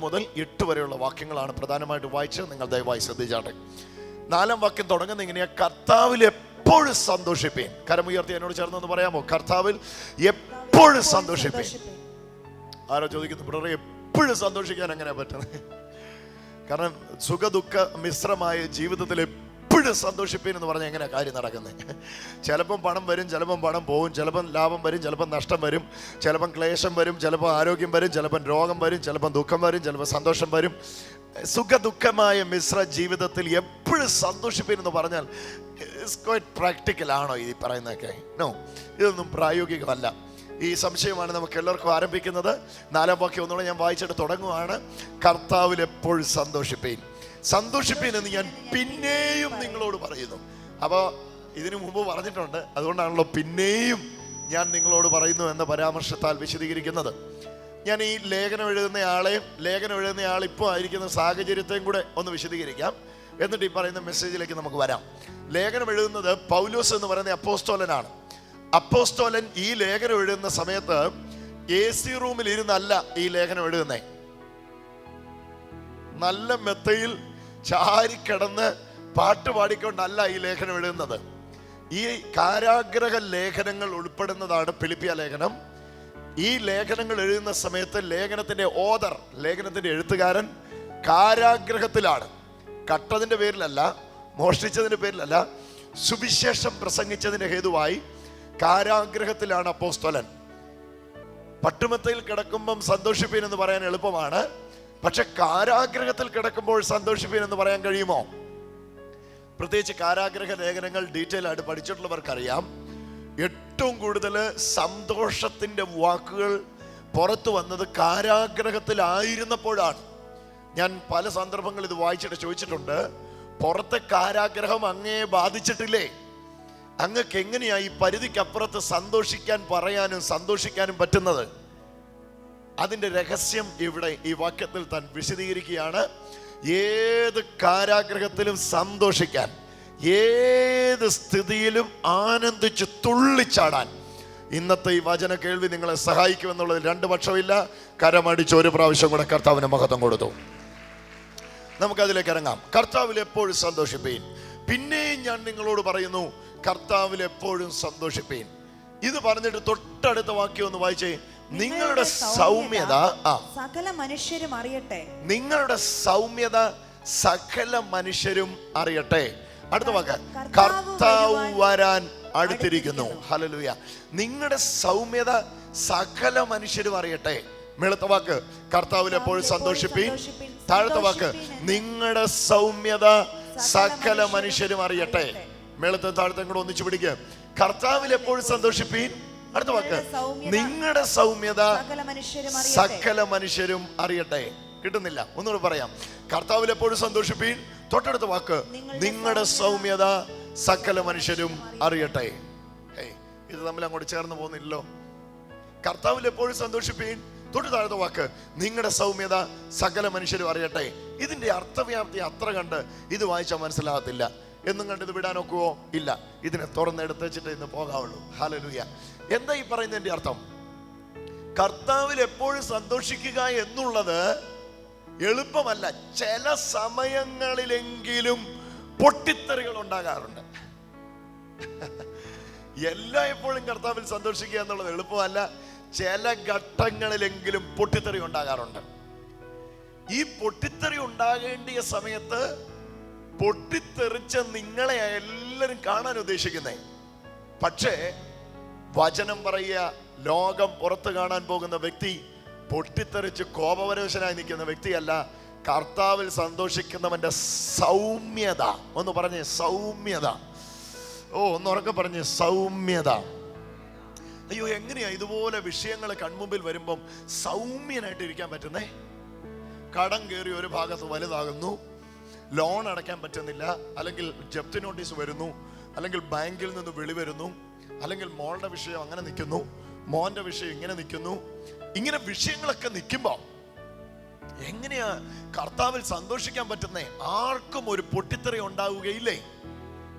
മുതൽ എട്ട് വരെയുള്ള വാക്യങ്ങളാണ് പ്രധാനമായിട്ട് വായിച്ചത്. നിങ്ങൾ ദയവായി ശ്രദ്ധിച്ചാട്ടെ. നാലാം വാക്യം തുടങ്ങുന്ന ഇങ്ങനെയാണ് കർത്താവിൽ എപ്പോഴും സന്തോഷിപ്പേൻ. കരമുയർത്തി എന്നോട് ചേർന്നൊന്ന് പറയാമോ? കർത്താവിൽ എപ്പോഴും സന്തോഷിപ്പേൻ. ആരോ ചോദിക്കുന്നു പിള്ളേരെ എപ്പോഴും സന്തോഷിക്കാൻ എങ്ങനെയാ പറ്റുന്നത്? കാരണം സുഖ ദുഃഖ മിശ്രമായ ജീവിതത്തിൽ എപ്പോഴും സന്തോഷിപ്പീൻ എന്ന് പറഞ്ഞാൽ എങ്ങനെ കാര്യം നടക്കുന്നത് ചിലപ്പം പണം വരും ചിലപ്പം പണം പോകും ചിലപ്പം ലാഭം വരും ചിലപ്പം നഷ്ടം വരും ചിലപ്പം ക്ലേശം വരും ചിലപ്പോൾ ആരോഗ്യം വരും ചിലപ്പം രോഗം വരും ചിലപ്പം ദുഃഖം വരും ചിലപ്പോൾ സന്തോഷം വരും. സുഖദുഃഖമായ മിശ്ര ജീവിതത്തിൽ എപ്പോഴും സന്തോഷിപ്പിനെന്ന് പറഞ്ഞാൽ ക്വൈറ്റ് പ്രാക്ടിക്കൽ ആണോ ഈ പറയുന്നതൊക്കെ? നോ ഇതൊന്നും പ്രായോഗികമല്ല. ഈ സംശയമാണ് നമുക്ക് എല്ലാവർക്കും ആരംഭിക്കുന്നത്. നാലാം വാക്യം ഒന്നുകൂടെ ഞാൻ വായിച്ചിട്ട് തുടങ്ങുവാണ്. കർത്താവിൽ എപ്പോഴും സന്തോഷിപ്പീൻ. സന്തോഷിപ്പീൻ എന്ന് ഞാൻ പിന്നെയും നിങ്ങളോട് പറയുന്നു. അപ്പോൾ ഇതിനു മുമ്പ് പറഞ്ഞിട്ടുണ്ട്. അതുകൊണ്ടാണല്ലോ പിന്നെയും ഞാൻ നിങ്ങളോട് പറയുന്നു എന്ന പരാമർശത്താൽ വിശദീകരിക്കുന്നത്. ഞാൻ ഈ ലേഖനം എഴുതുന്ന ആളെയും ലേഖനം എഴുതുന്ന ആൾ ഇപ്പോൾ ആയിരിക്കുന്ന സാഹചര്യത്തെയും കൂടെ ഒന്ന് വിശദീകരിക്കാം. എന്നിട്ട് ഈ പറയുന്ന മെസ്സേജിലേക്ക് നമുക്ക് വരാം. ലേഖനം എഴുതുന്നത് പൗലോസ് എന്ന് പറയുന്ന അപ്പോസ്തോലനാണ്. അപ്പോസ്തോലൻ ഈ ലേഖനം എഴുതുന്ന സമയത്ത് എ സി റൂമിൽ ഇരുന്നല്ല ഈ ലേഖനം എഴുതുന്നേ. നല്ല മെത്തയിൽ ചാരിക്കിടന്ന് പാട്ട് പാടിക്കൊണ്ടല്ല ഈ ലേഖനം എഴുതുന്നത്. ഈ കാരാഗ്രഹ ലേഖനങ്ങൾ ഉൾപ്പെടുന്നതാണ് പിലിപ്പിയ ലേഖനം. ഈ ലേഖനങ്ങൾ എഴുതുന്ന സമയത്ത് ലേഖനത്തിന്റെ ഓദർ ലേഖനത്തിന്റെ എഴുത്തുകാരൻ കാരാഗ്രഹത്തിലാണ്. കട്ടതിന്റെ പേരിലല്ല മോഷ്ടിച്ചതിന്റെ പേരിലല്ല സുവിശേഷം പ്രസംഗിച്ചതിന്റെ ഹേതുവായി കാരാഗ്രഹത്തിലാണ് അപ്പോസ്തോലൻ. പട്ടുമത്തയിൽ കിടക്കുമ്പം സന്തോഷിപ്പീൻ എന്ന് പറയാൻ എളുപ്പമാണ്. പക്ഷെ കാരാഗ്രഹത്തിൽ കിടക്കുമ്പോൾ സന്തോഷിപ്പീൻ എന്ന് പറയാൻ കഴിയുമോ? പ്രത്യേകിച്ച് കാരാഗ്രഹ ലേഖനങ്ങൾ ഡീറ്റെയിൽ ആയിട്ട് പഠിച്ചിട്ടുള്ളവർക്കറിയാം. ഏറ്റവും കൂടുതൽ സന്തോഷത്തിന്റെ വാക്കുകൾ പുറത്തു വന്നത് കാരാഗ്രഹത്തിലായിരുന്നപ്പോഴാണ്. ഞാൻ പല സന്ദർഭങ്ങളിൽ ഇത് വായിച്ചിട്ട് ചോദിച്ചിട്ടുണ്ട് പുറത്തെ കാരാഗ്രഹം അങ്ങേ ബാധിച്ചിട്ടില്ലേ? അങ്ങക്ക് എങ്ങനെയാ ഈ പരിധിക്കപ്പുറത്ത് സന്തോഷിക്കാൻ പറയാനും സന്തോഷിക്കാനും പറ്റുന്നത്? അതിന്റെ രഹസ്യം ഇവിടെ ഈ വാക്യത്തിൽ താൻ വിശദീകരിക്കുകയാണ്. ഏത് കാരാഗ്രഹത്തിലും സന്തോഷിക്കാൻ ഏത് സ്ഥിതിയിലും ആനന്ദിച്ച് തുള്ളിച്ചാടാൻ ഇന്നത്തെ ഈ വചന കേൾവി നിങ്ങളെ സഹായിക്കുമെന്നുള്ളതിൽ രണ്ട് പക്ഷമില്ല കരമടിച്ച് ഒരു പ്രാവശ്യം കൂടെ കർത്താവിന് മഹത്വം കൊടുത്തു. നമുക്കതിലേക്ക് ഇറങ്ങാം. കർത്താവിൽ എപ്പോഴും സന്തോഷിപ്പീൻ. പിന്നെയും ഞാൻ നിങ്ങളോട് പറയുന്നു കർത്താവിൽ എപ്പോഴും സന്തോഷിപ്പീൻ. ഇത് പറഞ്ഞിട്ട് തൊട്ടടുത്ത വാക്യം ഒന്ന് വായിച്ചേ. നിങ്ങളുടെ സൗമ്യത സകല മനുഷ്യരും അറിയട്ടെ. നിങ്ങളുടെ സൗമ്യത സകല മനുഷ്യരും അറിയട്ടെ. അടുത്ത വാക്ക്. കർത്താവ് വരാൻ അടുത്തിരിക്കുന്നു. ഹലലുയ നിങ്ങളുടെ സൗമ്യത സകല മനുഷ്യരും അറിയട്ടെ. മേളത്തെ വാക്ക്. കർത്താവിൽ എപ്പോഴും സന്തോഷിപ്പീൻ. താഴത്തെ വാക്ക്. നിങ്ങളുടെ സൗമ്യത സകല മനുഷ്യരും അറിയട്ടെ. മേളത്തെ താഴത്തെ കൂടെ ഒന്നിച്ചു പിടിക്കുക കർത്താവിൽ എപ്പോഴും സന്തോഷിപ്പീൻ. അടുത്ത വാക്ക്. നിങ്ങളുടെ സൗമ്യത സകല മനുഷ്യരും അറിയട്ടെ. കിട്ടുന്നില്ല. ഒന്നുകൂടെ പറയാം. കർത്താവിൽ എപ്പോഴും സന്തോഷിപ്പീൻ. തൊട്ടടുത്ത വാക്ക്. നിങ്ങളുടെ സൗമ്യത സകല മനുഷ്യരും അറിയട്ടെ. ഇത് തമ്മിൽ അങ്ങോട്ട് ചേർന്ന് പോകുന്നില്ലല്ലോ. കർത്താവിൽ എപ്പോഴും സന്തോഷിപ്പീൻ. തൊട്ട് താഴത്തെ വാക്ക്. നിങ്ങളുടെ സൗമ്യത സകല മനുഷ്യരും അറിയട്ടെ. ഇതിന്റെ അർത്ഥവ്യാപ്തി അത്ര കണ്ട് ഇത് വായിച്ചാൽ മനസ്സിലാകത്തില്ല. എന്നും കണ്ട് ഇത് വിടാൻ ഒക്കുവോ? ഇല്ല. ഇതിനെ തുറന്നെടുത്ത് വെച്ചിട്ട് ഇന്ന് പോകാവുള്ളൂ. ഹാലലുയ എന്താ ഈ പറയുന്നതിന്റെ അർത്ഥം? കർത്താവിൽ എപ്പോഴും സന്തോഷിക്കുക എന്നുള്ളത് എളുപ്പമല്ല. ചില സമയങ്ങളിലെങ്കിലും പൊട്ടിത്തെറികൾ ഉണ്ടാകാറുണ്ട്. എല്ലാം എപ്പോഴും കർത്താവിൽ സന്തോഷിക്കുക എന്നുള്ളത് എളുപ്പമല്ല. ചില ഘട്ടങ്ങളിലെങ്കിലും പൊട്ടിത്തെറി ഉണ്ടാകാറുണ്ട്. ഈ പൊട്ടിത്തെറി ഉണ്ടാകേണ്ടിയ സമയത്ത് പൊട്ടിത്തെറിച്ച നിങ്ങളെ എല്ലാവരും കാണാൻ ഉദ്ദേശിക്കുന്നേ. പക്ഷേ വചനം പറയുക ലോകം പുറത്ത് കാണാൻ പോകുന്ന വ്യക്തി പൊട്ടിത്തെറിച്ച് കോപപരവശനായി നിൽക്കുന്ന വ്യക്തിയല്ല. കർത്താവിൽ സന്തോഷിക്കുന്നവന്റെ സൗമ്യത. ഒന്ന് പറഞ്ഞേ സൗമ്യത. ഓ ഒന്ന് ഉറക്കെ പറഞ്ഞേ സൗമ്യത. അയ്യോ എങ്ങനെയാ ഇതുപോലെ വിഷയങ്ങൾ കൺമുമ്പിൽ വരുമ്പം സൗമ്യനായിട്ട് ഇരിക്കാൻ പറ്റുന്നേ? കടം കയറി ഒരു ഭാഗത്ത് വലുതാകുന്നു. ലോൺ അടയ്ക്കാൻ പറ്റുന്നില്ല. അല്ലെങ്കിൽ ജപ്തി നോട്ടീസ് വരുന്നു. അല്ലെങ്കിൽ ബാങ്കിൽ നിന്ന് വിളി വരുന്നു. അല്ലെങ്കിൽ മോളുടെ വിഷയം അങ്ങനെ നിൽക്കുന്നു മോന്റെ വിഷയം ഇങ്ങനെ നിൽക്കുന്നു. ഇങ്ങനെ വിഷയങ്ങളൊക്കെ നിൽക്കുമ്പോൾ എങ്ങനെയാ കർത്താവിൽ സന്തോഷിക്കാൻ പറ്റുന്നേ? ആർക്കും ഒരു പൊട്ടിത്തെറി ഉണ്ടാവുകയില്ലേ?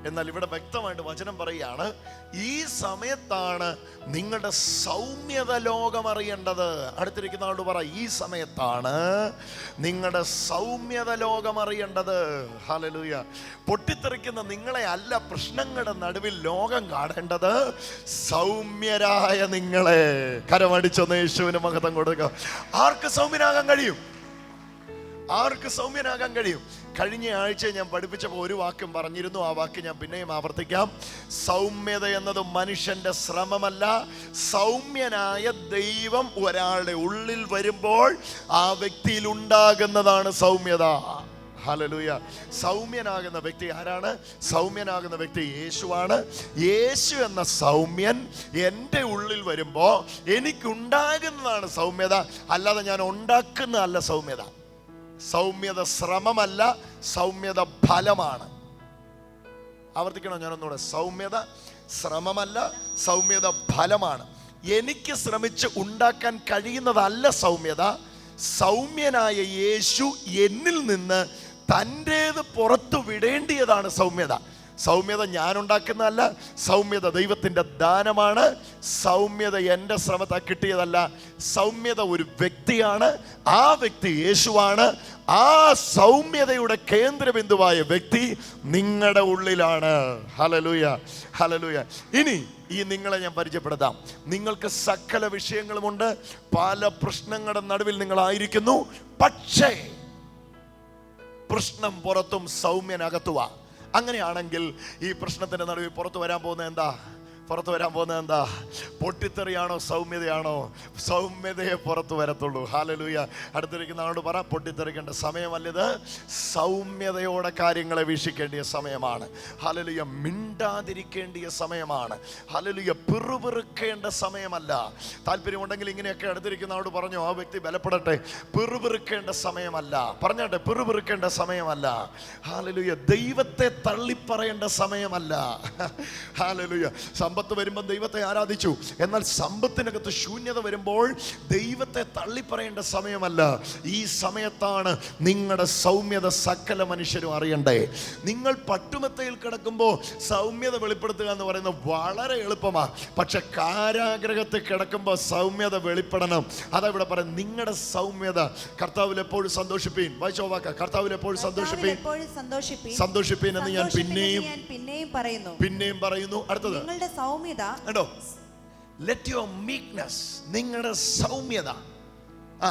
എന്നാൽ ഇവിടെ വ്യക്തമായിട്ട് വചനം പറയുകയാണ് ഈ സമയത്താണ് നിങ്ങളുടെ സൗമ്യത ലോകം അറിയേണ്ടത്. അടുത്തിരിക്കുന്ന ആളോട് പറ ഈ സമയത്താണ് നിങ്ങളുടെ സൗമ്യത ലോകം അറിയേണ്ടത്. ഹലലൂയ പൊട്ടിത്തെറിക്കുന്ന നിങ്ങളെ അല്ല പ്രശ്നങ്ങളുടെ നടുവിൽ ലോകം കാണേണ്ടത് സൗമ്യരായ നിങ്ങളെ. കരമടിച്ചൊന്ന് യേശുവിന് മഹത്വം കൊടുക്കുക. ആർക്ക് സൗമ്യനാകാൻ കഴിയും? ആർക്ക് സൗമ്യനാകാൻ കഴിയും? കഴിഞ്ഞ ആഴ്ച ഞാൻ പഠിപ്പിച്ചപ്പോൾ ഒരു വാക്കും പറഞ്ഞിരുന്നു. ആ വാക്ക് ഞാൻ പിന്നെയും ആവർത്തിക്കാം. സൗമ്യത എന്നത് മനുഷ്യന്റെ ശ്രമമല്ല. സൗമ്യനായ ദൈവം ഒരാളുടെ ഉള്ളിൽ വരുമ്പോൾ ആ വ്യക്തിയിൽ ഉണ്ടാകുന്നതാണ് സൗമ്യത. ഹലലൂയ സൗമ്യനാകുന്ന വ്യക്തി ആരാണ്? സൗമ്യനാകുന്ന വ്യക്തി യേശുവാണ്. യേശു എന്ന സൗമ്യൻ എന്റെ ഉള്ളിൽ വരുമ്പോൾ എനിക്കുണ്ടാകുന്നതാണ് സൗമ്യത. അല്ലാതെ ഞാൻ ഉണ്ടാക്കുന്നതല്ല സൗമ്യത. സൗമ്യത ശ്രമമല്ല സൗമ്യത ഫലമാണ്. ആവർത്തിക്കണോ ഞാനൊന്നുകൂടെ? സൗമ്യത ശ്രമമല്ല സൗമ്യത ഫലമാണ്. എനിക്ക് ശ്രമിച്ച് ഉണ്ടാക്കാൻ കഴിയുന്നതല്ല സൗമ്യത. സൗമ്യനായ യേശു എന്നിൽ നിന്ന് തന്റേത് പുറത്തു വിടേണ്ടിയതാണ് സൗമ്യത. സൗമ്യത ഞാൻ ഉണ്ടാക്കുന്നതല്ല സൗമ്യത ദൈവത്തിന്റെ ദാനമാണ്. സൗമ്യത എന്റെ ശ്രമത്താൽ കിട്ടിയതല്ല സൗമ്യത ഒരു വ്യക്തിയാണ്. ആ വ്യക്തി യേശുവാണ്. ആ സൗമ്യതയുടെ കേന്ദ്രബിന്ദുവായ വ്യക്തി നിങ്ങളുടെ ഉള്ളിലാണ്. ഹലലൂയ ഹലലൂയ ഇനി ഈ നിങ്ങളെ ഞാൻ പരിചയപ്പെടുത്താം. നിങ്ങൾക്ക് സകല വിഷയങ്ങളുമുണ്ട്. പല പ്രശ്നങ്ങളുടെ നടുവിൽ നിങ്ങളായിരിക്കുന്നു. പക്ഷേ പ്രശ്നം പുറത്തും സൗമ്യനകത്തുക അങ്ങനെയാണെങ്കിൽ ഈ പ്രശ്നത്തിന്റെ നടുവിൽ പുറത്തു വരാൻ പോകുന്നത് എന്താ? പുറത്തു വരാൻ പോകുന്നത് എന്താ? പൊട്ടിത്തെറിയാണോ സൗമ്യതയാണോ? സൗമ്യതയെ പുറത്തു വരത്തുള്ളൂ. ഹാലലൂയ അടുത്തിരിക്കുന്ന ആളോട് പറ പൊട്ടിത്തെറിക്കേണ്ട സമയമല്ലത്? സൗമ്യതയോടെ കാര്യങ്ങളെ വീക്ഷിക്കേണ്ടിയ സമയമാണ്. ഹാലലുയ മിണ്ടാതിരിക്കേണ്ടിയ സമയമാണ്. ഹാലലുയ പിറുപിറുക്കേണ്ട സമയമല്ല. താല്പര്യമുണ്ടെങ്കിൽ ഇങ്ങനെയൊക്കെ അടുത്തിരിക്കുന്ന ആളോട് പറഞ്ഞു ആ വ്യക്തി ബലപ്പെടട്ടെ. പിറുപിറുക്കേണ്ട സമയമല്ല. പറഞ്ഞാട്ടെ പിറുപിറുക്കേണ്ട സമയമല്ല. ഹാലലുയ ദൈവത്തെ തള്ളിപ്പറയേണ്ട സമയമല്ല. ഹാലലുയ സമ്പത്ത് വരുമ്പോൾ ദൈവത്തെ ആരാധിച്ചു. എന്നാൽ സമ്പത്തിനകത്ത് ശൂന്യത വരുമ്പോൾ ദൈവത്തെ തള്ളിപ്പറയേണ്ട സമയമല്ല. ഈ സമയത്താണ് നിങ്ങളുടെ സൗമ്യത സകല മനുഷ്യരും അറിയണ്ടേ. നിങ്ങൾ പട്ടുമത്തയിൽ കിടക്കുമ്പോൾ സൗമ്യത വെളിപ്പെടുത്തുക എന്ന് പറയുന്നത് വളരെ എളുപ്പമാണ് പക്ഷെ കാരാഗ്രഹത്തിൽ കിടക്കുമ്പോൾ സൗമ്യത വെളിപ്പെടണം. അതാ ഇവിടെ പറയാം നിങ്ങളുടെ സൗമ്യത. കർത്താവിൽ എപ്പോഴും സന്തോഷിപ്പീൻ. വായിച്ചോ വാക്ക. കർത്താവിൽ എപ്പോഴും സന്തോഷിപ്പീൻ. സന്തോഷിപ്പീൻ. എന്ന് ഞാൻ പിന്നെയും പിന്നെയും പറയുന്നു. പിന്നെയും പറയുന്നു. അടുത്തത്. നിങ്ങളുടെ സൗമ്യത. കണ്ടോ? ലെറ്റ് യുവർ മീക്നെസ് നിങ്ങളുടെ സൗമ്യത. ആ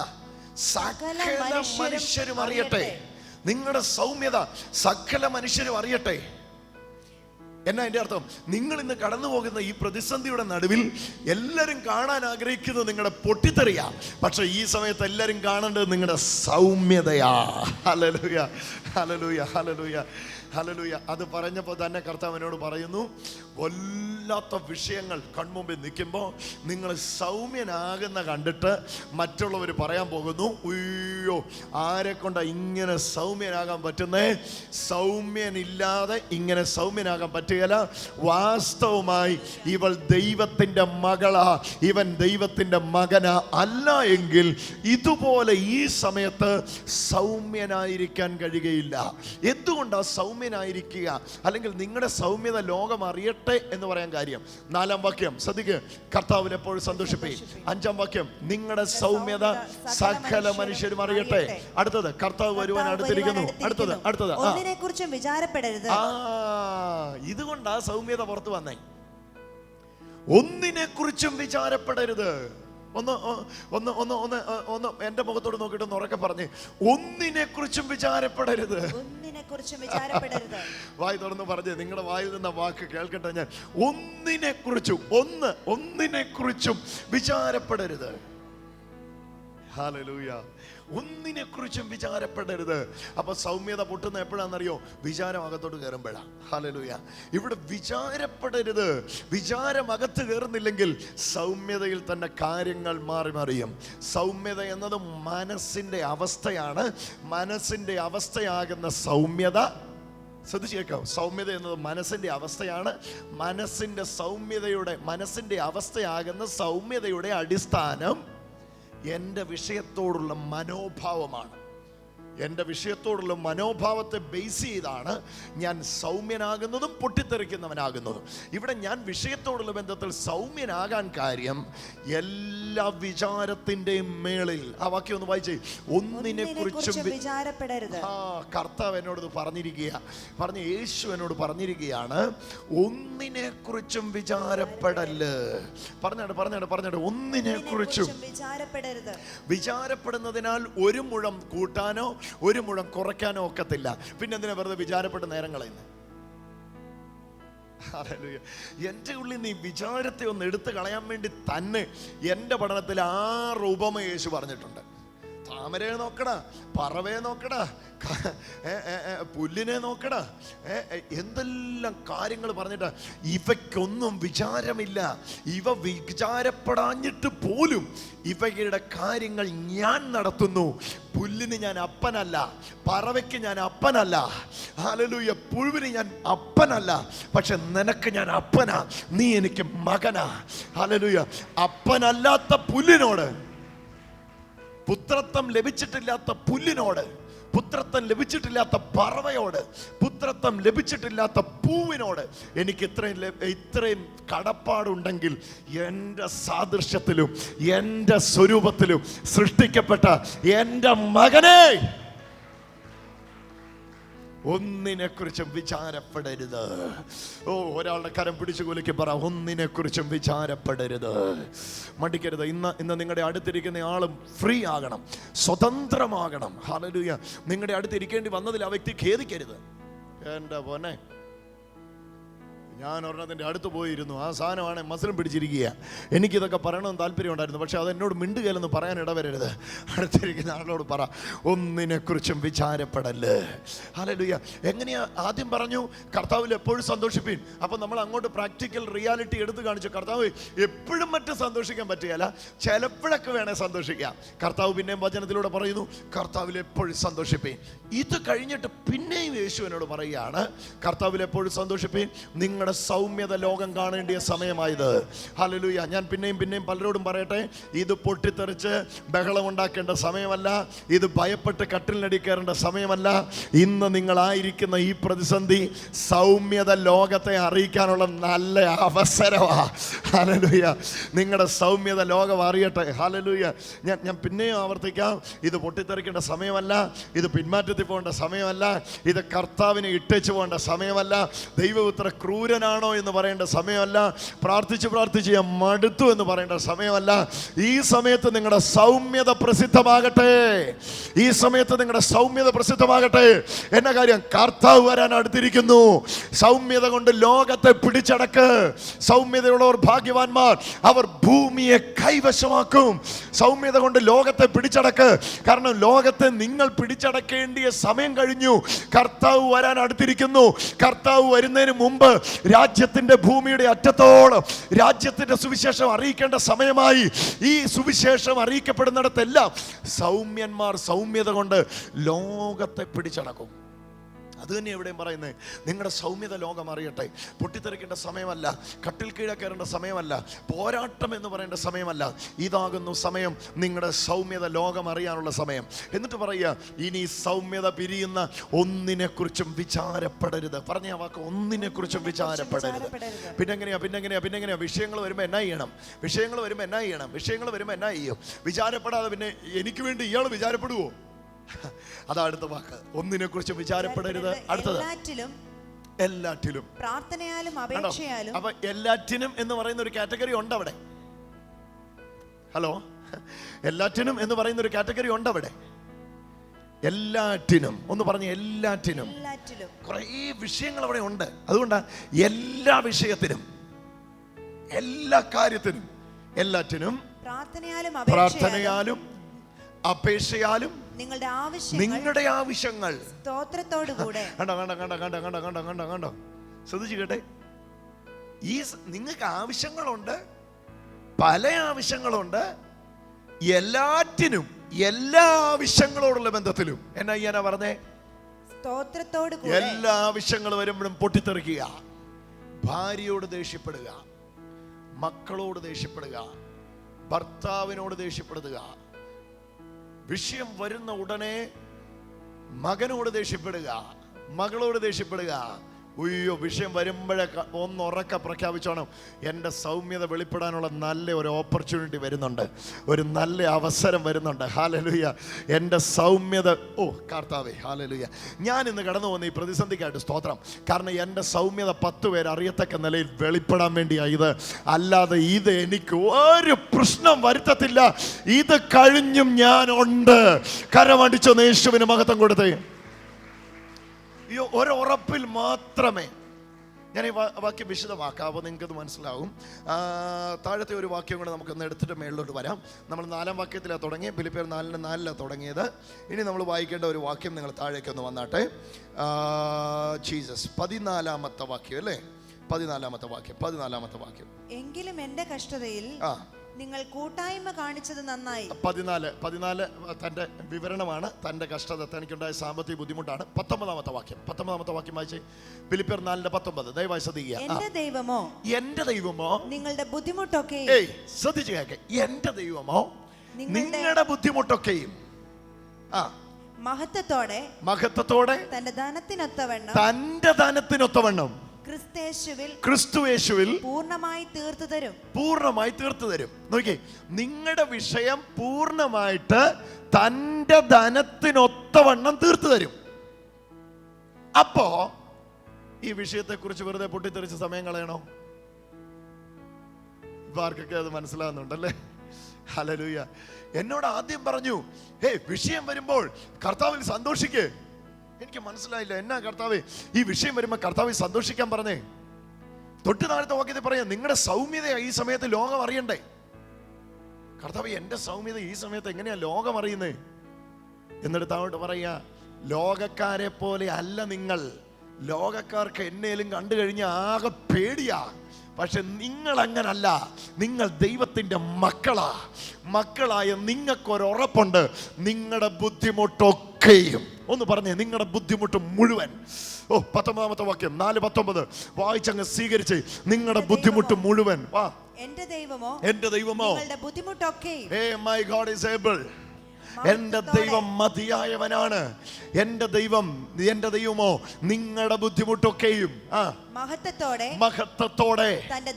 സകല മനുഷ്യരും അറിയട്ടെ. നിങ്ങളുടെ സൗമ്യത സകല മനുഷ്യരും അറിയട്ടെ. എന്നാ എന്റെ അർത്ഥം? നിങ്ങൾ ഇന്ന് കടന്നു പോകുന്ന ഈ പ്രതിസന്ധിയുടെ നടുവിൽ എല്ലാവരും കാണാൻ ആഗ്രഹിക്കുന്നത് നിങ്ങളുടെ പൊട്ടിത്തെറിയാ. പക്ഷെ ഈ സമയത്ത് എല്ലാവരും കാണേണ്ടത് നിങ്ങളുടെ സൗമ്യതയാ. ഹലലൂയ ഹലലൂയ ഹലലൂയ ഹലലൂയ അത് പറഞ്ഞപ്പോൾ തന്നെ കർത്താവിനോട് പറയുന്നു വല്ലാത്ത വിഷയങ്ങൾ കൺമുമ്പിൽ നിൽക്കുമ്പോൾ നിങ്ങൾ സൗമ്യനാകുന്ന കണ്ടിട്ട് മറ്റുള്ളവർ പറയാൻ പോകുന്നു ഉയ്യോ ആരെ കൊണ്ടാ ഇങ്ങനെ സൗമ്യനാകാൻ പറ്റുന്നേ? സൗമ്യനില്ലാതെ ഇങ്ങനെ സൗമ്യനാകാൻ പറ്റുകയില്ല. വാസ്തവമായി ഇവൾ ദൈവത്തിന്റെ മകളാ ഇവൻ ദൈവത്തിന്റെ മകനാ അല്ല എങ്കിൽ ഇതുപോലെ ഈ സമയത്ത് സൗമ്യനായിരിക്കാൻ കഴിയുകയില്ല. എന്തുകൊണ്ടാ സൗമ്യനായിരിക്കുക. അല്ലെങ്കിൽ നിങ്ങളുടെ സൗമ്യത ലോകം അറിയട്ടെ എന്ന് പറയാൻ കാര്യം. നാലാം വാക്യം ശ്രദ്ധിക്കുക കർത്താവിനെ എപ്പോഴും സന്തോഷിപ്പേ. അഞ്ചാം വാക്യം നിങ്ങളുടെ സൗമ്യത സകല മനുഷ്യരും അറിയട്ടെ. അടുത്തത് കർത്താവ് വരുവാൻ അടുത്തിരിക്കുന്നു. അടുത്തത് അടുത്തത് കുറിച്ചും വിചാരപ്പെടരുത്. ആ ഇതുകൊണ്ടാ സൗമ്യത പുറത്തു വന്നേ. ഒന്നിനെ കുറിച്ചും വിചാരപ്പെടരുത്. ഒന്ന് ഒന്ന് ഒന്ന് ഒന്ന് ഒന്ന് എന്റെ മുഖത്തോട് നോക്കിയിട്ട് ഒന്ന് ഉറക്കെ പറഞ്ഞ്. ഒന്നിനെ കുറിച്ചും വിചാരപ്പെടരുത്. വായി തുറന്ന് പറഞ്ഞ് നിങ്ങളുടെ വായിൽ നിന്ന വാക്ക് കേൾക്കട്ടെ ഞാൻ. ഒന്നിനെ കുറിച്ചും ഒന്ന് ഒന്നിനെ കുറിച്ചും വിചാരപ്പെടരുത്. ഒന്നിനെ കുറിച്ചും വിചാരപ്പെടരുത്. അപ്പൊ സൗമ്യത പൊട്ടുന്ന എപ്പോഴാണെന്നറിയോ? വിചാരം അകത്തോട്ട് കയറുമ്പോഴാണ് ഹാലലൂയ. ഇവിടെ വിചാരപ്പെടരുത്. വിചാരം അകത്ത് കയറുന്നില്ലെങ്കിൽ സൗമ്യതയിൽ തന്നെ കാര്യങ്ങൾ മാറി മറിയും. സൗമ്യത എന്നത് മനസ്സിന്റെ അവസ്ഥയാണ്. മനസ്സിന്റെ അവസ്ഥയാകുന്ന സൗമ്യത. ശ്രദ്ധിച്ച് കേൾക്കാം. സൗമ്യത എന്നത് മനസ്സിന്റെ അവസ്ഥയാണ്. മനസ്സിന്റെ സൗമ്യതയുടെ മനസ്സിന്റെ അവസ്ഥയാകുന്ന സൗമ്യതയുടെ അടിസ്ഥാനം എന്റെ വിഷയത്തോടുള്ള മനോഭാവമാണ്. എന്റെ വിഷയത്തോടുള്ള മനോഭാവത്തെ ബേസ് ചെയ്താണ് ഞാൻ സൗമ്യനാകുന്നതും പൊട്ടിത്തെറിക്കുന്നവനാകുന്നതും. ഇവിടെ ഞാൻ വിഷയത്തോടുള്ള ബന്ധത്തിൽ സൗമ്യനാകാൻ കാര്യം എല്ലാ വിചാരത്തിന്റെയും മേളിൽ ആ വാക്യം ഒന്ന് വായിച്ചേ. ഒന്നിനെ കുറിച്ചും വിചാരപ്പെടരുത്. ആ കർത്താവ് എന്നോട് പറഞ്ഞിരിക്കുക പറഞ്ഞ യേശു എന്നോട് പറഞ്ഞിരിക്കുകയാണ് ഒന്നിനെ കുറിച്ചും വിചാരപ്പെടൽ. പറഞ്ഞാട് പറഞ്ഞാട് പറഞ്ഞാട്. ഒന്നിനെ കുറിച്ചും വിചാരപ്പെടരുത്. വിചാരപ്പെടുന്നതിനാൽ ഒരു മുഴം കൂട്ടാനോ ഒരു മുഴം കുറയ്ക്കാനോ ഒക്കത്തില്ല. പിന്നെ എന്തിനാ വെറുതെ വിചാരപ്പെട്ട നേരം കളയുന്നത്. എന്റെ ഉള്ളിൽ നീ വിചാരത്തെ ഒന്ന് എടുത്തു കളയാൻ വേണ്ടി തന്നെ എന്റെ പഠനത്തിൽ ആറ് ഉപമ യേശു പറഞ്ഞിട്ടുണ്ട്. താമരയെ നോക്കടാ പറവയെ ഏ, പുല്ലിനെ ഏ, എന്തെല്ലാം കാര്യങ്ങൾ പറഞ്ഞിട്ട് ഇവയ്ക്കൊന്നും വിചാരമില്ല. ഇവ വിചാരപ്പെടാഞ്ഞിട്ട് പോലും ഇവയുടെ കാര്യങ്ങൾ ഞാൻ നടത്തുന്നു. പുല്ലിന് ഞാൻ അപ്പനല്ല പറവയ്ക്ക് ഞാൻ അപ്പനല്ല. ഹാലലൂയ പുഴുവിന് ഞാൻ അപ്പനല്ല പക്ഷെ നിനക്ക് ഞാൻ അപ്പനാ നീ എനിക്ക് മകനാ. ഹാലലൂയ അപ്പനല്ലാത്ത പുല്ലിനോട് പുത്രത്വം ലഭിച്ചിട്ടില്ലാത്ത പുല്ലിനോട് പുത്രത്വം ലഭിച്ചിട്ടില്ലാത്ത പറവയോട് പുത്രത്വം ലഭിച്ചിട്ടില്ലാത്ത പൂവിനോട് എനിക്ക് ഇത്രയും ഇത്രയും കടപ്പാടുണ്ടെങ്കിൽ എന്റെ സാദൃശ്യത്തിലും എന്റെ സ്വരൂപത്തിലും സൃഷ്ടിക്കപ്പെട്ട എന്റെ മകനെ ഒന്നിനെ കുറിച്ചും വിചാരപ്പെടരുത്. ഓ ഒരാളുടെ കരം പിടിച്ചു കുലിക്ക് പറ ഒന്നിനെ കുറിച്ചും വിചാരപ്പെടരുത്. മടിക്കരുത്. ഇന്ന് ഇന്ന് നിങ്ങളുടെ അടുത്തിരിക്കുന്ന ആളും ഫ്രീ ആകണം. സ്വതന്ത്രമാകണം. ഹാലലൂയ നിങ്ങളുടെ അടുത്തിരിക്കേണ്ടി വന്നതിൽ ആ വ്യക്തി ഖേദിക്കരുത്. എന്റെ പോനെ ഞാൻ ഒരെണ്ണത്തിന്റെ അടുത്ത് പോയിരുന്നു. ആ സാധനമാണ് മസിലും പിടിച്ചിരിക്കുക. എനിക്കിതൊക്കെ പറയണമെന്ന് താല്പര്യം ഉണ്ടായിരുന്നു. പക്ഷെ അത് എന്നോട് മിണ്ടുകയില്ലെന്ന് പറയാൻ ഇടവരരുത്. അടുത്തിരിക്കുന്ന ആളോട് പറ ഒന്നിനെക്കുറിച്ചും വിചാരപ്പെടൽ. ഹലലുയ്യ എങ്ങനെയാ ആദ്യം പറഞ്ഞു കർത്താവിൽ എപ്പോഴും സന്തോഷിപ്പീൻ. അപ്പം നമ്മൾ അങ്ങോട്ട് പ്രാക്ടിക്കൽ റിയാലിറ്റി എടുത്ത് കാണിച്ചു കർത്താവ് എപ്പോഴും മറ്റും സന്തോഷിക്കാൻ പറ്റുകയല്ല. ചിലപ്പോഴൊക്കെ വേണേൽ സന്തോഷിക്കാം. കർത്താവ് പിന്നെയും വചനത്തിലൂടെ പറയുന്നു കർത്താവിൽ എപ്പോഴും സന്തോഷിപ്പീൻ. ഇത് കഴിഞ്ഞിട്ട് പിന്നെയും യേശു എന്നോട് പറയുകയാണ് കർത്താവിൽ എപ്പോഴും സന്തോഷിപ്പീൻ. നിങ്ങളുടെ സൗമ്യത ലോകം കാണേണ്ടിയ സമയമായത്. ഹലലൂയ ഞാൻ പിന്നെയും പിന്നെയും പലരോടും പറയട്ടെ ഇത് പൊട്ടിത്തെറിച്ച് ബഹളം ഉണ്ടാക്കേണ്ട സമയമല്ല ഇത് ഭയപ്പെട്ട് കട്ടിലിനടി കയറേണ്ട സമയമല്ല. ഇന്ന് നിങ്ങളായിരിക്കുന്ന ഈ പ്രതിസന്ധി സൗമ്യത ലോകത്തെ അറിയിക്കാനുള്ള നല്ല അവസരമാ. ഹലലൂയ നിങ്ങളുടെ സൗമ്യത ലോകം അറിയട്ടെ. ഹലലൂയ ഞാൻ ഞാൻ പിന്നെയും ആവർത്തിക്കാം. ഇത് പൊട്ടിത്തെറിക്കേണ്ട സമയമല്ല ഇത് പിന്മാറ്റത്തിൽ പോകേണ്ട സമയമല്ല ഇത് കർത്താവിനെ ഇട്ടേച്ച് പോകേണ്ട സമയമല്ല. ദൈവപുത്ര ക്രൂരനാണോ എന്ന് പറയേണ്ട സമയമല്ല. പ്രാർത്ഥിച്ച് പ്രാർത്ഥിച്ച് ഞാൻ മടുത്തു എന്ന് പറയേണ്ട സമയമല്ല. ഈ സമയത്ത് നിങ്ങളുടെ സൗമ്യത പ്രസിദ്ധമാകട്ടെ. ഈ സമയത്ത് നിങ്ങളുടെ സൗമ്യത പ്രസിദ്ധമാകട്ടെ. എന്ന കാര്യം കർത്താവ് വരാൻ അടുത്തിരിക്കുന്നു. സൗമ്യത കൊണ്ട് ലോകത്തെ പിടിച്ചടക്ക്. സൗമ്യതയുള്ളവർ ഭാഗ്യവാന്മാർ. അവർ ഭൂമിയെ കൈവശമാക്കും. സൗമ്യത കൊണ്ട് ലോകത്തെ പിടിച്ചടക്ക്. കാരണം ലോകത്തെ നിങ്ങൾ പിടിച്ചടക്കേണ്ടിയ സമയം കഴിഞ്ഞു. കർത്താവ് വരാൻ അടുത്തിരിക്കുന്നു. കർത്താവ് വരുന്നതിന് മുമ്പ് രാജ്യത്തിന്റെ ഭൂമിയുടെ അറ്റത്തോളം രാജ്യത്തിന്റെ സുവിശേഷം അറിയിക്കേണ്ട സമയമായി. ഈ സുവിശേഷം അറിയിക്കപ്പെടുന്നിടത്തെല്ലാം സൗമ്യന്മാർ സൗമ്യത കൊണ്ട് ലോകത്തെ പിടിച്ചടക്കും. അത് തന്നെ എവിടെയും പറയുന്നത് നിങ്ങളുടെ സൗമ്യത ലോകം അറിയട്ടെ. പൊട്ടിത്തെറിക്കേണ്ട സമയമല്ല കട്ടിൽ കീഴക്കേറേണ്ട കയറേണ്ട സമയമല്ല പോരാട്ടം എന്ന് പറയേണ്ട സമയമല്ല. ഇതാകുന്നു സമയം നിങ്ങളുടെ സൗമ്യത ലോകം അറിയാനുള്ള സമയം. എന്നിട്ട് പറയുക ഇനി സൗമ്യത പിരിയുന്ന ഒന്നിനെക്കുറിച്ചും വിചാരപ്പെടരുത്. പറഞ്ഞ വാക്ക് ഒന്നിനെക്കുറിച്ചും വിചാരപ്പെടരുത്. വിചാരപ്പെടരുത്. പിന്നെ എങ്ങനെയാ പിന്നെ എങ്ങനെയാ പിന്നെ എങ്ങനെയാ വിഷയങ്ങൾ വരുമ്പോൾ എന്നാ ചെയ്യണം? വിഷയങ്ങൾ വരുമ്പോൾ എന്നാ ചെയ്യണം? വിഷയങ്ങൾ വരുമ്പോൾ എന്നാ ചെയ്യും? വിചാരപ്പെടാതെ പിന്നെ എനിക്ക് വേണ്ടി ഇയാൾ വിചാരപ്പെടുവോ? അതാ അടുത്ത വാക്ക്. ഒന്നിനെ കുറിച്ച് വിചാരപ്പെടരുത് അടുത്തത്. എല്ലാറ്റിലും പ്രാർത്ഥനയാലും? അപേക്ഷയാലും അപ്പൊ എല്ലാറ്റിനും എന്ന് പറയുന്ന ഒരു കാറ്റഗറി ഉണ്ട് അവിടെ ഹലോ? എല്ലാറ്റിനും എന്ന് പറയുന്ന ഒരു കാറ്റഗറി ഉണ്ട് അവിടെ എല്ലാറ്റിനും. ഒന്ന് പറഞ്ഞ എല്ലാറ്റിനും. കുറേ വിഷയങ്ങൾ അവിടെ ഉണ്ട്. അതുകൊണ്ടാണ് എല്ലാ വിഷയത്തിനും എല്ലാ കാര്യത്തിനും എല്ലാറ്റിനും പ്രാർത്ഥനയാലും അപേക്ഷയാലും പ്രാർത്ഥനയാലും ആവശ്യം നിങ്ങളുടെ ആവശ്യങ്ങൾ നിങ്ങളുടെ ആവശ്യങ്ങൾ. സ്തോത്രത്തോടുകൂടെ കണ്ടോ കണ്ടോ കണ്ടോ കണ്ടോ കണ്ടോ കണ്ടോ കണ്ടോ കണ്ടോ? ശ്രദ്ധിച്ചു കേട്ടെ. ഈ നിങ്ങൾക്ക് ആവശ്യങ്ങളുണ്ട് പല ആവശ്യങ്ങളുണ്ട് എല്ലാറ്റിനും എല്ലാ ആവശ്യങ്ങളോടുള്ള ബന്ധത്തിലും. എന്നാ ചെയ്യാനാ പറഞ്ഞേ? സ്തോത്രത്തോട് എല്ലാ ആവശ്യങ്ങൾ വരുമ്പോഴും പൊട്ടിത്തെറിക്കുക ഭാര്യയോട് ദേഷ്യപ്പെടുക മക്കളോട് ദേഷ്യപ്പെടുക ഭർത്താവിനോട് ദേഷ്യപ്പെടുക വിഷയം വരുന്ന ഉടനെ മകനോട് ദേഷ്യപ്പെടുക മകളോട് ദേഷ്യപ്പെടുക. ഉയ്യോ വിഷയം വരുമ്പോഴേ ഒന്നുറക്ക പ്രഖ്യാപിച്ചോണം. എന്റെ സൗമ്യത വെളിപ്പെടാനുള്ള നല്ല ഒരു ഓപ്പർച്യൂണിറ്റി വരുന്നുണ്ട്. ഒരു നല്ല അവസരം വരുന്നുണ്ട്. ഹാലലുയ്യ എന്റെ സൗമ്യത ഓ കാർത്താവേ ഹാലലുയ്യ ഞാൻ ഇന്ന് കടന്നു പോകുന്ന ഈ പ്രതിസന്ധിക്കായിട്ട് സ്തോത്രം. കാരണം എന്റെ സൗമ്യത പത്ത് പേര് അറിയത്തക്ക നിലയിൽ വെളിപ്പെടാൻ വേണ്ടിയാണ് ഇത്. അല്ലാതെ ഇത് എനിക്ക് ഒരു പ്രശ്നം വരുത്തത്തില്ല. ഇത് കഴിഞ്ഞും ഞാൻ ഉണ്ട്. നേശുവിന് മഹത്വം കൊടുത്തേ. ഈ ഒരു ഉറപ്പിൽ മാത്രമേ ഞാൻ ഈ വാക്യം വിശദമാക്കാം അപ്പോൾ നിങ്ങൾക്കത് മനസ്സിലാവും. താഴത്തെ ഒരു വാക്യം കൂടെ നമുക്കൊന്ന് എടുത്തിട്ട് മേളിലോട്ട് വരാം. നമ്മൾ നാലാം വാക്യത്തിലാണ് തുടങ്ങി ഫിലിപ്പിയർ നാലിന് നാലിലാണ് തുടങ്ങിയത്. ഇനി നമ്മൾ വായിക്കേണ്ട ഒരു വാക്യം നിങ്ങൾ താഴേക്ക് ഒന്ന് വന്നാട്ടെ ജീസസ് പതിനാലാമത്തെ വാക്യം അല്ലേ? പതിനാലാമത്തെ വാക്യം പതിനാലാമത്തെ വാക്യം. എങ്കിലും എന്റെ കഷ്ടതയിൽ നിങ്ങൾ കൂട്ടായ്മ കാണിച്ചത് നന്നായി. പതിനാല് പതിനാല് തന്റെ വിവരണമാണ് തന്റെ കഷ്ടത തനിക്കുണ്ടായ സാമ്പത്തിക ബുദ്ധിമുട്ടാണ്. പത്തൊമ്പതാമത്തെ വാക്യം പത്തൊമ്പതാമത്തെ വാക്യം വായിച്ചേ. ഫിലിപ്പിയർ നാലിന്റെ പത്തൊമ്പത് ദയവായി ശ്രദ്ധിക്കുക. എന്റെ ദൈവമോ? എന്റെ ദൈവമോ? നിങ്ങളുടെ ബുദ്ധിമുട്ടൊക്കെ. ഏയ് ശ്രദ്ധിച്ചു കേൾക്കെ. എന്റെ ദൈവമോ? നിങ്ങളുടെ- നിങ്ങളുടെ ബുദ്ധിമുട്ടൊക്കെയും. ആ. മഹത്വത്തോടെ മഹത്വത്തോടെ തന്റെ ധനത്തിനൊത്തവണ്ണം തന്റെ ധനത്തിനൊത്തവണ്ണം ക്രിസ്തേശുവിൽ ക്രിസ്തു യേശുവിൽ പൂർണമായി തീർത്തു തരും. പൂർണമായി തീർത്തു തരും. നോക്കി നിങ്ങളുടെ വിഷയം പൂർണമായിട്ട് തന്റെ ധനത്തിനൊത്തവണ്ണം തീർത്തു തരും. അപ്പോ ഈ വിഷയത്തെക്കുറിച്ച് വെറുതെ പൊട്ടിത്തെറിച്ച് സമയം കളയണോ? ഇപ്പൊ ആർക്കൊക്കെ അത് മനസ്സിലാകുന്നുണ്ടല്ലേ? ഹലലൂയ എന്നോട് ആദ്യം പറഞ്ഞു ഹേ വിഷയം വരുമ്പോൾ കർത്താവിൽ സന്തോഷിക്ക്. എനിക്ക് മനസ്സിലായില്ല. എന്നാ കർത്താവ് ഈ വിഷയം വരുമ്പോൾ കർത്താവ് സന്തോഷിക്കാൻ പറഞ്ഞേ. തൊട്ട് താഴത്തെ വാക്യത്തിൽ പറയാം നിങ്ങളുടെ സൗമ്യത ഈ സമയത്ത് ലോകം അറിയണ്ടേ? കർത്താവ് എന്റെ സൗമ്യത ഈ സമയത്ത് എങ്ങനെയാ ലോകം അറിയുന്നത് എന്നിട്ട് താഴോട്ട് പറയാ ലോകക്കാരെ പോലെ അല്ല നിങ്ങൾ. ലോകക്കാർക്ക് എന്നേലും കണ്ടു കഴിഞ്ഞാൽ ആകെ പേടിയാ. പക്ഷെ നിങ്ങൾ അങ്ങനല്ല നിങ്ങൾ ദൈവത്തിന്റെ മക്കളാ. മക്കളായ നിങ്ങൾക്കൊരുറപ്പുണ്ട്. നിങ്ങളുടെ ബുദ്ധിമുട്ടൊക്കെയും. ഒന്ന് പറഞ്ഞേ നിങ്ങളുടെ ബുദ്ധിമുട്ട് മുഴുവൻ. ഓ പത്തൊമ്പതാമത്തെ വാക്യം നാല് പത്തൊമ്പത്. വായിച്ചങ്ങ് സ്വീകരിച്ച്. നിങ്ങളുടെ ബുദ്ധിമുട്ട് മുഴുവൻ. വാ. എന്റെ ദൈവമോ? എന്റെ ദൈവമോ? ബുദ്ധിമുട്ടൊക്കെ എന്റെ ദൈവം മതിയായവനാണ്. എന്റെ ദൈവം എന്റെ ദൈവമോ നിങ്ങളുടെ ബുദ്ധിമുട്ടൊക്കെയും ആ മഹത്വത്തോടെ മഹത്വത്തോടെ. തന്റെ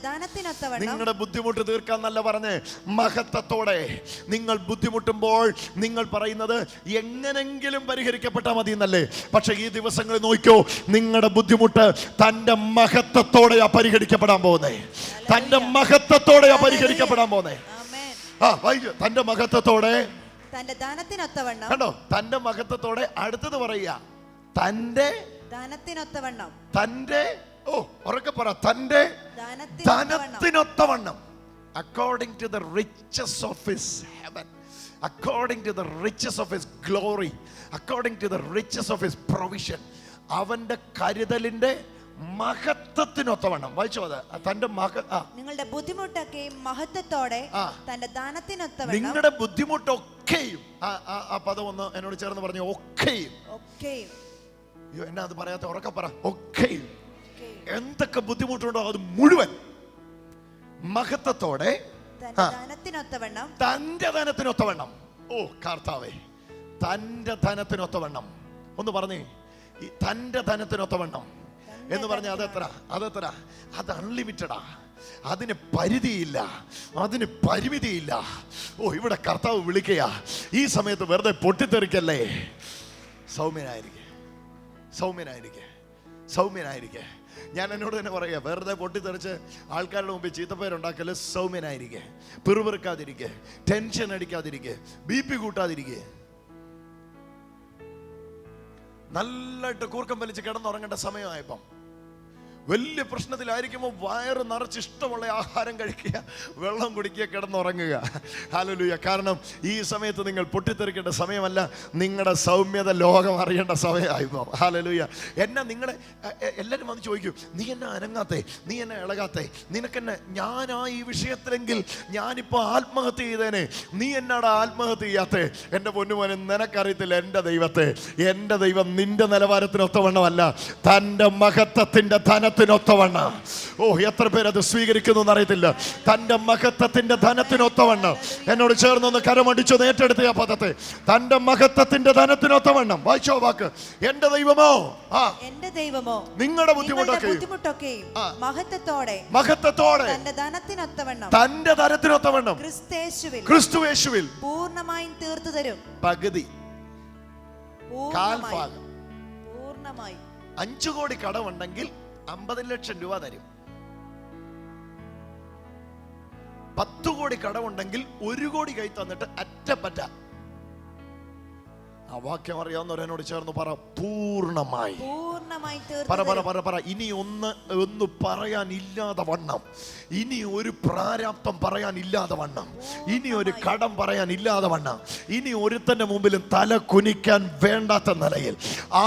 നിങ്ങളുടെ ബുദ്ധിമുട്ട് തീർക്കാൻ നല്ല പറഞ്ഞ് മഹത്വത്തോടെ. നിങ്ങൾ ബുദ്ധിമുട്ടുമ്പോൾ നിങ്ങൾ പറയുന്നത് എങ്ങനെങ്കിലും പരിഹരിക്കപ്പെട്ടാൽ മതി എന്നല്ലേ പക്ഷെ ഈ ദിവസങ്ങളിൽ നോക്കിയോ നിങ്ങളുടെ ബുദ്ധിമുട്ട് തന്റെ മഹത്വത്തോടെയാ പരിഹരിക്കപ്പെടാൻ പോകുന്നേ. തന്റെ മഹത്വത്തോടെയാ പരിഹരിക്കപ്പെടാൻ പോകുന്നേ. ആ വായിക്കൂ തന്റെ മഹത്വത്തോടെ തന്റെ ധനത്തിനൊത്തവണ്ണം. കണ്ടോ? തന്റെ മഹത്വത്തോടെ അടുത്തത് പറയുക. തന്റെ ധനത്തിനൊത്തവണ്ണം. തന്റെ ഓ ഉറക്കെ പറ. തന്റെ ധനത്തിനൊത്തവണ്ണം. According to the riches of his heaven according to the riches of his glory according to the riches of his provision അവന്റെ കരുതലിന്റെ മഹത്വത്തിനൊത്തവണ്ണം. വായിച്ചോ അത്? തന്റെ ആ. നിങ്ങളുടെ ബുദ്ധിമുട്ടൊക്കെ മഹത്വത്തോടെ. തന്റെ ദാനത്തിനൊത്ത നിങ്ങളുടെ ബുദ്ധിമുട്ടൊക്കെയും ആ പദം ഒന്ന് എന്നോട് ചേർന്ന് പറഞ്ഞു. ഒക്കെയും. ഒക്കെയും. അയ്യോ എന്നാ അത് പറയാത്ത ഉറക്കെ പറ. ഒക്കെയും. എന്തൊക്കെ ബുദ്ധിമുട്ടുണ്ടോ അത് മുഴുവൻ മഹത്വത്തോടെ തന്റെ ആ. ധനത്തിനൊത്തവണ്ണം തന്റെ ധനത്തിനൊത്തവണ്ണം ഓ കാർത്താവേ. തന്റെ ധനത്തിനൊത്തവണ്ണം ഒന്ന് പറഞ്ഞേ. ഈ തന്റെ ധനത്തിനൊത്തവണ്ണം എന്ന് പറഞ്ഞ അതെത്ര? അതെത്ര? അത് അൺലിമിറ്റഡാ അതിന് പരിധിയില്ല. അതിന് പരിമിതിയില്ല. ഓ ഇവിടെ കർത്താവ് വിളിക്കുകയാ ഈ സമയത്ത് വെറുതെ പൊട്ടിത്തെറിക്കല്ലേ? സൗമ്യനായിരിക്കെ. സൗമ്യനായിരിക്കെ. സൗമ്യനായിരിക്കെ. ഞാൻ എന്നോട് തന്നെ പറയുക വെറുതെ പൊട്ടിത്തെറിച്ച് ആൾക്കാരുടെ മുമ്പിൽ ചീത്തപ്പേരുണ്ടാക്കൽ സൗമ്യനായിരിക്കെ. പിറുപിറുക്കാതിരിക്കെ. ടെൻഷൻ അടിക്കാതിരിക്കെ. ബി പി കൂട്ടാതിരിക്കെ. നല്ലതായിട്ട് കൂർക്കം വലിച്ച് കിടന്നുറങ്ങേണ്ട സമയമായപ്പം. വലിയ പ്രശ്നത്തിലായിരിക്കുമ്പോൾ വയറ് നിറച്ച് ഇഷ്ടമുള്ള ആഹാരം കഴിക്കുക വെള്ളം കുടിക്കുക കിടന്നുറങ്ങുക. ഹാലലുയ കാരണം ഈ സമയത്ത് നിങ്ങൾ പൊട്ടിത്തെറിക്കേണ്ട സമയമല്ല നിങ്ങളുടെ സൗമ്യത ലോകം അറിയേണ്ട സമയമായിരുന്നു ഹാലലുയ എന്നെ നിങ്ങളെ എല്ലാവരും വന്ന് ചോദിക്കും നീ എന്നെ അനങ്ങാത്തേ? നീ എന്നെ ഇളകാത്തേ? നിനക്കെന്നെ ഞാനാ ഈ വിഷയത്തിലെങ്കിൽ ഞാനിപ്പോൾ ആത്മഹത്യ ചെയ്തേനെ. നീ എന്നാടാ ആത്മഹത്യ ചെയ്യാത്തേ? എന്റെ പൊന്നുമോനെ നിനക്കറിയത്തില്ല എന്റെ ദൈവത്തെ. എന്റെ ദൈവം നിന്റെ നിലവാരത്തിനൊത്തവണ്ണമല്ല. തന്റെ മഹത്വത്തിന്റെ ധനത്തിൽ ധനത്തിനൊത്തവണ്ണം. ഓ എത്ര പേരത് സ്വീകരിക്കുന്നു എന്നറിയത്തില്ല. തന്റെ മഹത്വത്തിന്റെ ധനത്തിനൊത്തവണ്ണം. എന്നോട് ചേർന്നൊന്ന് കരമടിച്ചു ഏറ്റെടുത്ത ആ പദത്തെ തന്റെ മഹത്വത്തിന്റെ ധനത്തിനൊത്തവണ്ണം. വായിച്ചോ വാക്ക്. എന്റെ ദൈവമോ? ആ. എന്റെ ദൈവമോ? നിങ്ങളുടെ ബുദ്ധിമുട്ടൊക്കെ. ബുദ്ധിമുട്ടൊക്കെയും. മഹത്വത്തോടെ മഹത്വത്തോടെ. തന്റെ ധനത്തിനൊത്തവണ്ണം തന്റെ ധനത്തിനൊത്തവണ്ണം. ക്രിസ്തേശുവിൽ ക്രിസ്തുവേശുവിൽ പൂർണമായും തീർത്തു തരും. പകുതി. കാൽഭാഗം. പൂർണമായും. അഞ്ചു കോടി കടമുണ്ടെങ്കിൽ അമ്പത് ലക്ഷം രൂപ തരും. പത്തു കോടി കടമുണ്ടെങ്കിൽ ഒരു കോടി കൈ തന്നിട്ട് അറ്റപ്പറ്റ ആ വാക്യം അറിയാവുന്നവരെന്നോട് ചേർന്ന് പറ പൂർണമായി പൂർണമായി പറ പറ പറ പറ. ഇനി ഒന്ന് ഒന്ന് പറയാൻ ഇല്ലാതെ വണ്ണം. ഇനി ഒരു പ്രാരാപ്തം പറയാൻ ഇല്ലാതെ വണ്ണം. ഇനി ഒരു കടം പറയാൻ ഇല്ലാതെ വണ്ണം. ഇനി ഒരുത്തന്റെ മുമ്പിലും തല കുനിക്കാൻ വേണ്ടാത്ത നിലയിൽ.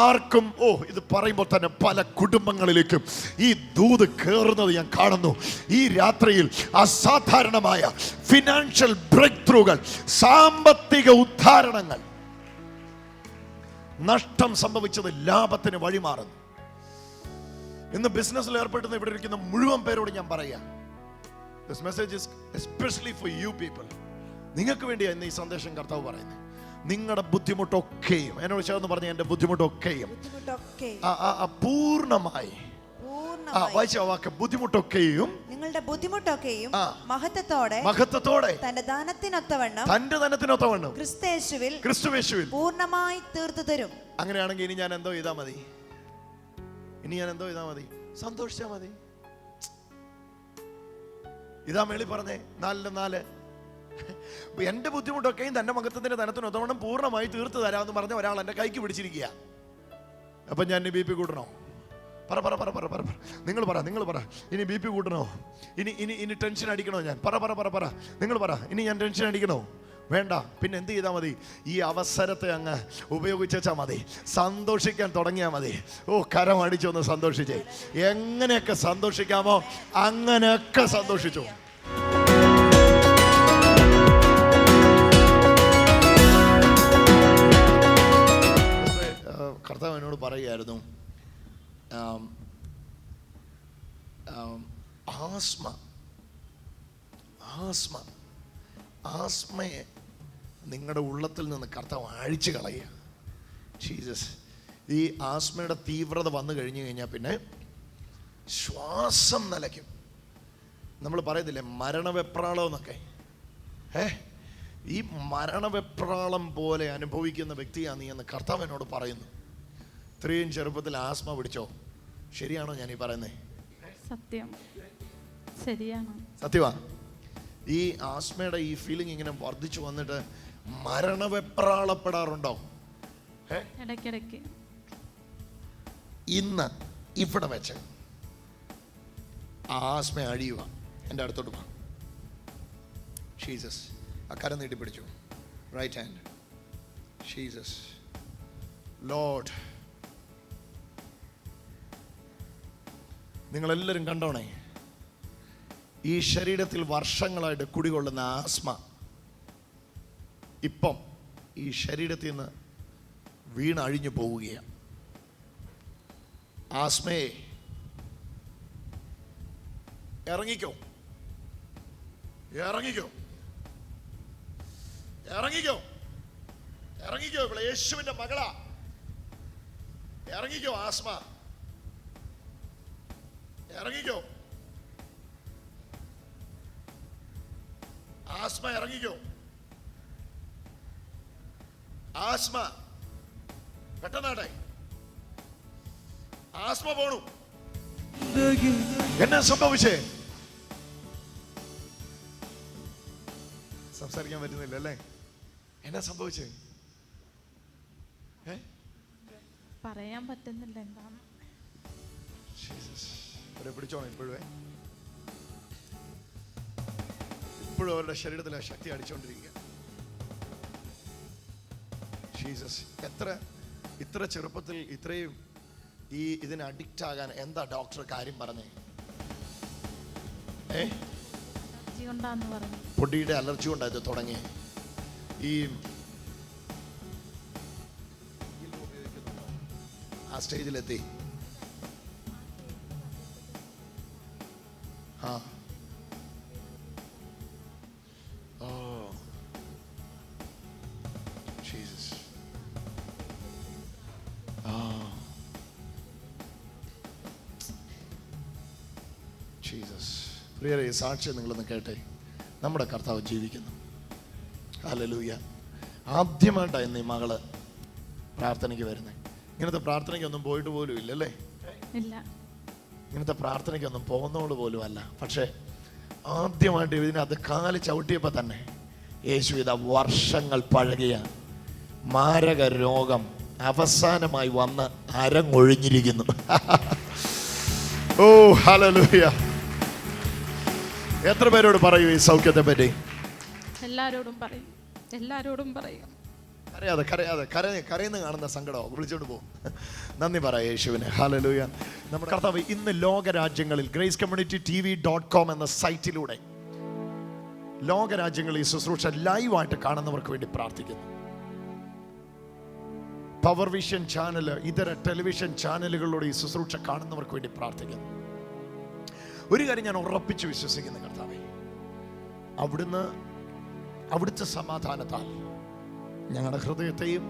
ആർക്കും ഓ ഇത് പറയുമ്പോൾ തന്നെ പല കുടുംബങ്ങളിലേക്കും ഈ ദൂത് കയറുന്നത് ഞാൻ കാണുന്നു. ഈ രാത്രിയിൽ അസാധാരണമായ ഫിനാൻഷ്യൽ ബ്രേക്ക് ത്രൂകൾ സാമ്പത്തിക ഉദ്ധാരണങ്ങൾ നഷ്ടം സംഭവിച്ചത് ലാഭത്തിന് വഴിമാറുന്നു. ഇന്ന് ബിസിനസ്സിൽ ഏർപ്പെടുന്ന ഇവിടെ ഇരിക്കുന്ന മുഴുവൻ പേരോട് ഞാൻ പറയാം this message is especially for you people നിങ്ങൾക്ക് വേണ്ടിയാണ് ഇന്ന് ഈ സന്ദേശം കർത്താവ് പറയുന്നത് നിങ്ങളുടെ ബുദ്ധിമുട്ടൊക്കെയും എന്നോട് ചേർന്ന് പറഞ്ഞ എന്റെ ബുദ്ധിമുട്ടൊക്കെയും പൂർണമായി ആ പൂർണമായി വായിച്ച ആ വാക്ക് ബുദ്ധിമുട്ടൊക്കെയും നിങ്ങളുടെ ബുദ്ധിമുട്ടൊക്കെയും. മഹത്വത്തോടെ മഹത്വത്തോടെ തന്റെ ദാനത്തിനൊത്തവണ്ണം തന്റെ ദാനത്തിനൊത്തവണ്ണം ക്രിസ്തേശുവിൽ ക്രിസ്തുവേശുവിൽ പൂർണമായി തീർത്തു തരും. അങ്ങനെയാണെങ്കിൽ ഇനി ഞാൻ എന്തോ ചെയ്താൽ മതി. ഇനി ഞാൻ എന്തോ ചെയ്താൽ മതി. സന്തോഷിച്ചാ മതി. ഇതാ മേളി പറഞ്ഞേ നാലിൽ നാല്. എന്റെ ബുദ്ധിമുട്ടൊക്കെയും തന്റെ മഹത്വത്തിന്റെ ധനത്തിന് ഒത്തവണ്ണം പൂർണമായി തീർത്തു തരാമെന്ന് പറഞ്ഞ ഒരാൾ എന്റെ കൈക്ക് പിടിച്ചിരിക്കുക അപ്പൊ ഞാൻ ബി പി കൂട്ടണോ? പറ പറ പറ പറ പറ. നിങ്ങൾ പറ നിങ്ങൾ പറ. ഇനി ബി പി കൂട്ടണോ? ഇനി ഇനി ഇനി ടെൻഷൻ അടിക്കണോ ഞാൻ? പറ പറ പറ പറ. നിങ്ങൾ പറ ഇനി ഞാൻ ടെൻഷൻ അടിക്കണോ? വേണ്ട. പിന്നെ എന്ത് ചെയ്താൽ മതി? ഈ അവസരത്തെ അങ്ങ് ഉപയോഗിച്ചാൽ മതി. സന്തോഷിക്കാൻ തുടങ്ങിയാൽ മതി. ഓ കരം അടിച്ചൊന്ന് സന്തോഷിച്ചേ. എങ്ങനെയൊക്കെ സന്തോഷിക്കാമോ അങ്ങനെയൊക്കെ സന്തോഷിച്ചു. കർത്താവ് എന്നോട് പറയുമായിരുന്നു ആസ്മ ആസ്മ ആസ്മയെ നിങ്ങളുടെ ഉള്ളത്തിൽ നിന്ന് കർത്താവ് അഴിച്ചു കളയുക. ജീസസ് ഈ ആസ്മയുടെ തീവ്രത വന്നു കഴിഞ്ഞു കഴിഞ്ഞാൽ പിന്നെ ശ്വാസം നിലയ്ക്കും. നമ്മൾ പറയത്തില്ലേ മരണവെപ്രാളം എന്നൊക്കെ. ഏ ഈ മരണവെപ്രാളം പോലെ അനുഭവിക്കുന്ന വ്യക്തിയാണ് നീ എന്ന് കർത്താവ് എന്നോട് പറയുന്നു. ഇത്രയും ചെറുപ്പത്തിൽ ആസ്മ പിടിച്ചോ? ശരിയാണോ ഞാൻ ഈ പറയുന്നത് സത്യം. ശരിയാണ്. സത്യമാ. ഈ ആസ്മയുടെ ഈ ഫീലിംഗ് ഇങ്ങനെ വർദ്ധിച്ചു വന്നിട്ട് മരണവെപ്രാളപ്പെടാറുണ്ടോ? ഇടയ്ക്കിടയ്ക്ക്. ഇന്ന് ഇവിടെ വെച്ച് ആസ്മ അഴിയുക. എന്റെ അടുത്തോട്ട് വാ. ഷീസസ് ആ കരം നീട്ടി പിടിച്ചു. റൈറ്റ് ഹാൻഡ് ഷീസസ് ലോഡ് നിങ്ങളെല്ലാവരും കണ്ടോണേ? ഈ ശരീരത്തിൽ വർഷങ്ങളായിട്ട് കുടികൊള്ളുന്ന ആസ്മ ഇപ്പം ഈ ശരീരത്തിൽ നിന്ന് വീണഴിഞ്ഞു പോവുകയാണ്. ആസ്മയെ ഇറങ്ങിക്കോ. ഇറങ്ങിക്കോ. ഇറങ്ങിക്കോ. ഇറങ്ങിക്കോ ഇവിടെ യേശുവിന്റെ മകളാ. ഇറങ്ങിക്കോ ആസ്മ. ഇറങ്ങിക്കോ. ആസ്മ ഇറങ്ങിക്കോ. ആസ്മ പെട്ടെന്നാട്ടെ. ആസ്മ പോണു. എന്നാ സംഭവിച്ചേ? സംസാരിക്കാൻ പറ്റുന്നില്ല അല്ലേ? എന്നാ സംഭവിച്ചേ? പറയാൻ പറ്റുന്നില്ല എന്താണ്. അവരെ പിടിച്ചോണം ഇപ്പോഴേ ഇപ്പോഴും അവരുടെ ശരീരത്തിൽ ആ ശക്തി അടിച്ചുകൊണ്ടിരിക്കുക ജീസസ് എത്ര ഇത്ര ചെറുപ്പത്തിൽ ഇത്രയും ഈ ഇതിന് അഡിക്റ്റ് ആകാൻ എന്താ ഡോക്ടർ കാര്യം പറഞ്ഞേ? ഏ? പൊടിയുടെ അലർജി കൊണ്ടാണ് ഇത് തുടങ്ങി ഈ ആ സ്റ്റേജിലെത്തി. ഈ സാക്ഷ്യം നിങ്ങളൊന്ന് കേട്ടെ? നമ്മുടെ കർത്താവ് ജീവിക്കുന്നു. ഹല്ലേലൂയ. ആദ്യമായിട്ടാണ് ഇന്ന് ഈ മകൾ പ്രാർത്ഥനയ്ക്ക് വരുന്നത് ഇങ്ങനത്തെ പ്രാർത്ഥനയ്ക്കൊന്നും പോയിട്ട് പോലും ഇല്ലല്ലേ? ഇല്ല. ഇങ്ങനത്തെ പ്രാർത്ഥനയ്ക്കൊന്നും പോകുന്നോട് പോലും അല്ല. പക്ഷേ ആദ്യമായിട്ട് അത് കാൽ ചവിട്ടിയപ്പോൾ തന്നെ യേശു ഇതാ വർഷങ്ങൾ പഴകിയ മാരക രോഗം അവസാനമായി വന്ന് അരങ്ങൊഴിഞ്ഞിരിക്കുന്നു. ഓ ഹലലൂയ എത്ര പേരോട് പറയൂ ഈ സൗഖ്യത്തെ പറ്റി? എല്ലാരോടും പറയും. എല്ലാരോടും പറയും. കരയാതെ കരയാതെ കര കരയെന്ന് കാണുന്ന സങ്കടമോ? വിളിച്ചോണ്ട് പോകും നന്ദി പറയാം യേശുവിനെ. ഹാലലൂയ നമ്മുടെ കർത്താവ് ഇന്ന് ലോകരാജ്യങ്ങളിൽ grace community T V dot com എന്ന സൈറ്റിലൂടെ ലോകരാജ്യങ്ങളിൽ ഈ ശുശ്രൂഷ ലൈവായിട്ട് കാണുന്നവർക്ക് വേണ്ടി പ്രാർത്ഥിക്കുന്നു. പവർ വിഷൻ ചാനൽ ഇതര ടെലിവിഷൻ ചാനലുകളിലൂടെ ഈ ശുശ്രൂഷ കാണുന്നവർക്ക് വേണ്ടി പ്രാർത്ഥിക്കുന്നു. ഒരു കാര്യം ഞാൻ ഉറപ്പിച്ച് വിശ്വസിക്കുന്നു കർത്താവെ. അവിടുന്ന് അവിടുത്തെ സമാധാനത്താൽ ഞങ്ങളുടെ ഹൃദയത്തെയും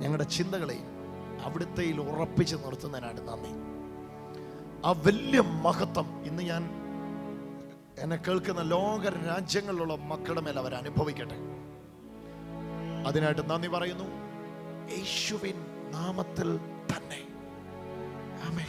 ഞങ്ങളുടെ ചിന്തകളെയും അവിടുത്തെയിൽ ഉറപ്പിച്ച് നിർത്തുന്നതിനാണ് നന്ദി. ആ വലിയ മഹത്വം ഇന്ന് ഞാൻ എന്നെ കേൾക്കുന്ന ലോക രാജ്യങ്ങളിലുള്ള മക്കളുടെ മേൽ അവർ അനുഭവിക്കട്ടെ. അതിനായിട്ട് നന്ദി പറയുന്നു. യേശുവിൻ നാമത്തിൽ തന്നെ. ആമേ